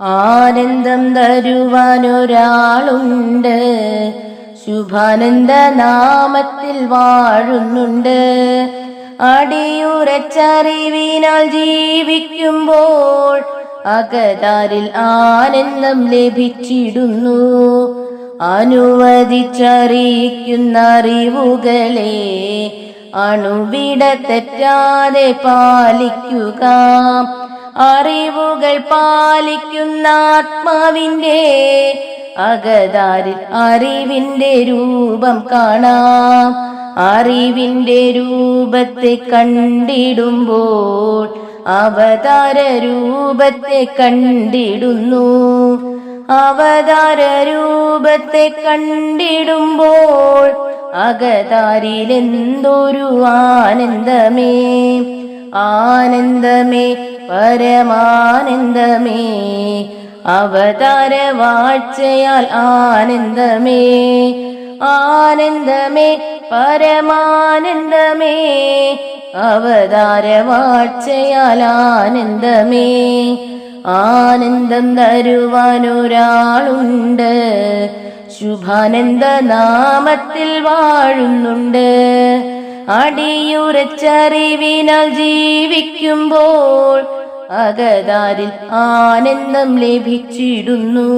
ആനന്ദം തരുവാനൊരാളുണ്ട്. ശുഭാനന്ദ നാമത്തിൽ വാഴുന്നുണ്ട്. അടിയുറച്ചറിവിനാൽ ജീവിക്കുമ്പോൾ അകതാരിൽ ആനന്ദം ലഭിച്ചിടുന്നു. അനുവദിച്ചറിയിക്കുന്ന അറിവുകളെ അണുവിട തെറ്റാതെ പാലിക്കുക. അറിവുകൾ പാലിക്കുന്ന ആത്മാവിന്റെ അകതാരിൽ അറിവിന്റെ രൂപം കാണാം. അറിവിന്റെ രൂപത്തെ കണ്ടിടുമ്പോൾ അവതാര രൂപത്തെ കണ്ടിടുന്നു. അവതാര രൂപത്തെ കണ്ടിടുമ്പോൾ അകതാരിലെന്തൊരു ആനന്ദമേ. ആനന്ദമേ പരമാനന്ദമേ അവതാര വാഴ്ചയാൽ ആനന്ദമേ ആനന്ദമേ പരമാനന്ദമേ അവതാര വാഴ്ചയാൽ ആനന്ദമേ ആനന്ദം തരുവാനൊരാളുണ്ട് ശുഭാനന്ദ നാമത്തിൽ വാഴുന്നുണ്ട്. അടിയുറച്ചറിവിനാൽ ജീവിക്കുമ്പോൾ അകതാരിൽ ആനന്ദം ലഭിച്ചിടുന്നു.